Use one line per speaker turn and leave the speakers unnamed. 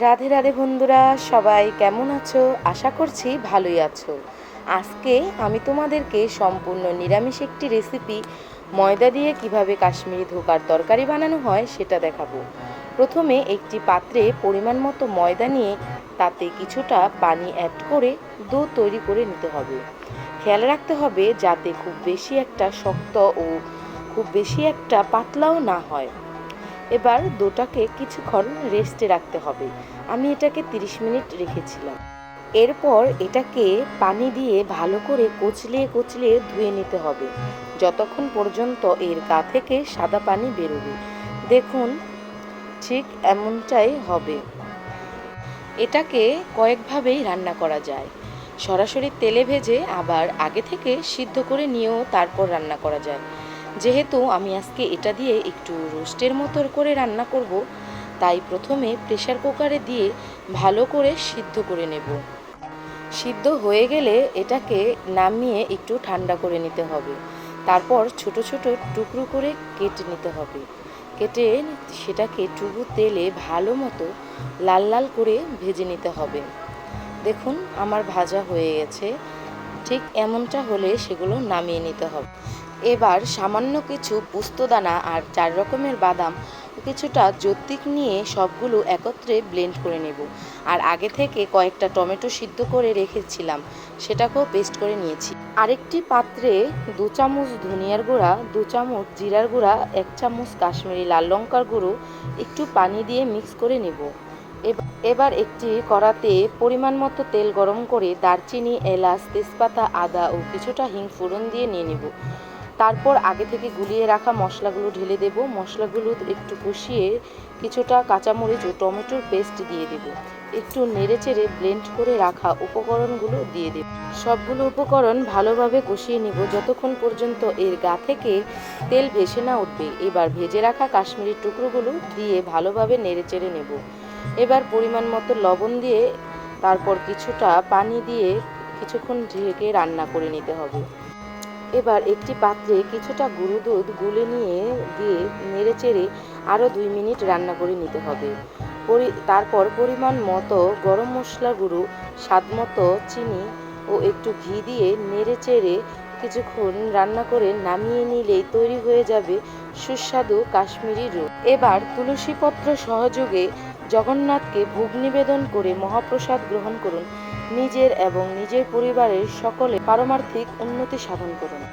রাধে রাধে বন্ধুরা, সবাই কেমন আছো? আশা করছি ভালোই আছো। আজকে আমি তোমাদেরকে সম্পূর্ণ নিরামিষ একটি রেসিপি ময়দা দিয়ে কীভাবে কাশ্মীরি ধোকার তরকারি বানানো হয় সেটা দেখাবো। প্রথমে একটি পাত্রে পরিমাণ মতো ময়দা নিয়ে তাতে কিছুটা পানি অ্যাড করে দো তৈরি করে নিতে হবে। খেয়াল রাখতে হবে যাতে খুব বেশি একটা শক্ত ও খুব বেশি একটা পাতলাও না হয়। এবার ডোটাকে কিছুক্ষণ রেস্টে রাখতে হবে। আমি এটাকে 30 মিনিট রেখেছিলাম। এরপর এটাকে পানি দিয়ে ভালো করে কচলিয়ে কচলিয়ে ধুয়ে নিতে হবে। যতক্ষণ পর্যন্ত এর গা থেকে সাদা পানি বেরোবে। দেখুন, ঠিক এমনটাই হবে। এটাকে কয়েকভাবেই রান্না করা যায়। সরাসরি তেলে ভেজে আবার আগে থেকে সিদ্ধ করে নিয়েও তারপর রান্না করা যায়। যেহেতু আমি আজকে এটা দিয়ে একটু রোস্টের মতো করে রান্না করব, তাই প্রথমে প্রেশার কুকারে দিয়ে ভালো করে সিদ্ধ করে নেব। সিদ্ধ হয়ে গেলে এটাকে নামিয়ে একটু ঠান্ডা করে নিতে হবে। তারপর ছোট ছোট টুকরো করে কেটে নিতে হবে। কেটে সেটাকে টুকু তেলে ভালো মতো লাল লাল করে ভেজে নিতে হবে। দেখুন, আমার ভাজা হয়ে গেছে। ঠিক এমনটা হলে সেগুলো নামিয়ে নিতে হবে। এবার সামান্য কিছু পোস্তদানা আর চার রকমের বাদাম কিছুটা জত্তিক নিয়ে সবগুলো একত্রে ব্লেন্ড করে নেব। আর আগে থেকে কয়েকটা টমেটো সিদ্ধ করে রেখেছিলাম, সেটাকেও পেস্ট করে নিয়েছি। আরেকটি পাত্রে দু চামচ ধনিয়ার গুঁড়া, দু চামচ জিরার গুঁড়া, এক চামচ কাশ্মীরি লাল লঙ্কার গুঁড়ো, একটু পানি দিয়ে মিক্স করে নেব। এবার একটি কড়াতে পরিমাণ মতো তেল গরম করে দারচিনি, এলাচ, তেজপাতা, আদা ও কিছুটা হিং ফোড়ন দিয়ে নিয়ে নেব। তারপর আগে থেকে গুলিয়ে রাখা মশলাগুলো ঢেলে দেব। মশলাগুলো একটু কষিয়ে কিছুটা কাঁচামরিচ ও টমেটোর পেস্ট দিয়ে দেব। একটু নেড়েচেড়ে ব্লেন্ড করে রাখা উপকরণগুলো দিয়ে দেব। সবগুলো উপকরণ ভালোভাবে কষিয়ে নিব। যতক্ষণ পর্যন্ত এর গা থেকে তেল ভেসে না উঠবে, এবার ভেজে রাখা কাশ্মীরি টুকরোগুলো দিয়ে ভালোভাবে নেড়েচেড়ে নেব। এবার পরিমাণ মতো লবণ দিয়ে তারপর কিছুটা পানি দিয়ে কিছুক্ষণ ঢেকে রান্না করে নিতে হবে। এবার একটি পাত্রে কিছুটা গুঁড়ো দুধ গুলে নিয়ে দিয়ে নেড়ে চেড়ে আরও দুই মিনিট রান্না করে নিতে হবে। পরি তারপর পরিমাণ মতো গরম মশলা গুঁড়ো, স্বাদ মতো চিনি ও একটু ঘি দিয়ে নেড়ে চেড়ে কিছুক্ষণ রান্না করে নামিয়ে নিলেই তৈরি হয়ে যাবে সুস্বাদু কাশ্মীরি রূপ এবার তুলসীপত্র সহযোগে জগন্নাথকে ভোগ নিবেদন করে মহাপ্রসাদ গ্রহণ করুন। নিজের এবং নিজের পরিবারের সকলে পারমার্থিক উন্নতি সাধন করুন।